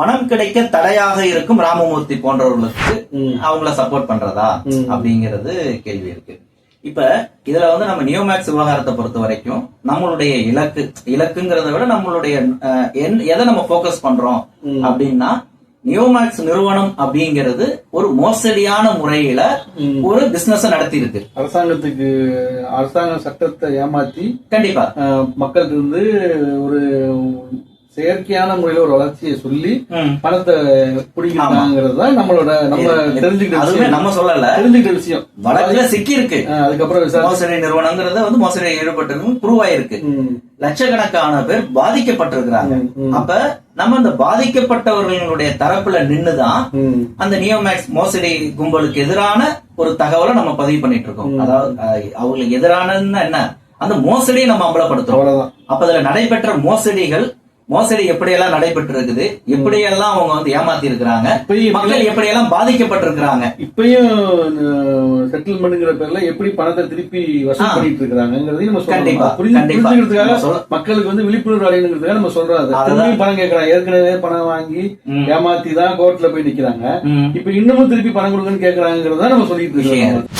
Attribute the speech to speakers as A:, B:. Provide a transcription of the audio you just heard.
A: பணம் கிடைக்க தடையாக இருக்கும் ராமமூர்த்தி போன்றவர்களுக்கு. அவங்கள சப்போர்ட் பண்றதா. அப்படிங்கிறது கேள்வி இருக்கு இப்ப இதுல வந்து நம்ம நியோமேக்ஸ் விவகாரத்தை பொறுத்த வரைக்கும் நம்மளுடைய இலக்கு இலக்குங்கிறத விட நம்மளுடைய எதை நம்ம ஃபோக்கஸ் பண்றோம். அப்படின்னா நியோமேக்ஸ் நிறுவனம் அப்படிங்கிறது ஒரு மோசடியான முறையில. ஒரு பிசினஸ் நடத்தி இருக்கு
B: அரசாங்கத்துக்கு அரசாங்க சட்டத்தை ஏமாத்தி
A: கண்டிப்பா
B: அஹ், மக்கள்கிட்ட இருந்து ஒரு செயற்கையான முறையில ஒரு வளர்ச்சியை சொல்லி. பணத்தை பிடிக்கிறாங்கிறது தான் நம்மளோட நம்ம தெரிஞ்சுக்கிட்ட
A: நம்ம சொல்லல.
B: தெரிஞ்சுக்கிட்ட விஷயம்.
A: வழக்குல சிக்கி இருக்கு
B: அதுக்கப்புறம்
A: மோசடி நிறுவனங்கிறது வந்து மோசடி ஈடுபட்டிருக்கும் ப்ரூவ் ஆயிருக்கு. லட்சக்கணக்கான பேர் பாதிக்கப்பட்டிருக்கிறாங்க. அப்ப நம்ம இந்த பாதிக்கப்பட்டவர்களுடைய தரப்புல நின்னுதான். அந்த நியோமேக்ஸ் மோசடி கும்பலுக்கு எதிரான ஒரு தகவலை நம்ம பதிவு பண்ணிட்டு இருக்கோம் அதாவது அவங்களுக்கு எதிரானதுன்னா என்ன? அந்த மோசடியை நம்ம அம்பலப்படுத்துறோம்.
B: அவ்வளவுதான்.
A: அப்ப அதுல நடைபெற்ற மோசடிகள் மோசடி எப்படியெல்லாம் நடைபெற்று இருக்குது எப்படியெல்லாம் அவங்க வந்து ஏமாத்தி இருக்கிறாங்க மக்கள் எப்படியெல்லாம் பாதிக்கப்பட்டிருக்கிறாங்க
B: இப்பயும் செட்டில்மெண்ட்ங்கிற பேர்ல எப்படி பணத்தை திருப்பி வசூல் பண்ணிட்டு நம்ம
A: கண்டிப்பா.
B: புரிஞ்சுக்கிறதுக்காக
A: சொல்ல-
B: மக்களுக்கு வந்து விழிப்புணர்வு அடையணுங்கிறதுக்காக நம்ம. திரும்பியும் பணம் கேட்கறாங்க ஏற்கனவே பணம் வாங்கி. ஏமாத்தி தான் கோர்ட்ல போய் நிக்கிறாங்க. இப்ப இன்னமும் திருப்பி பணம் கொடுங்கன்னு கேக்குறாங்கிறத நம்ம சொல்லிட்டு இருக்கோம்
A: இருக்கு.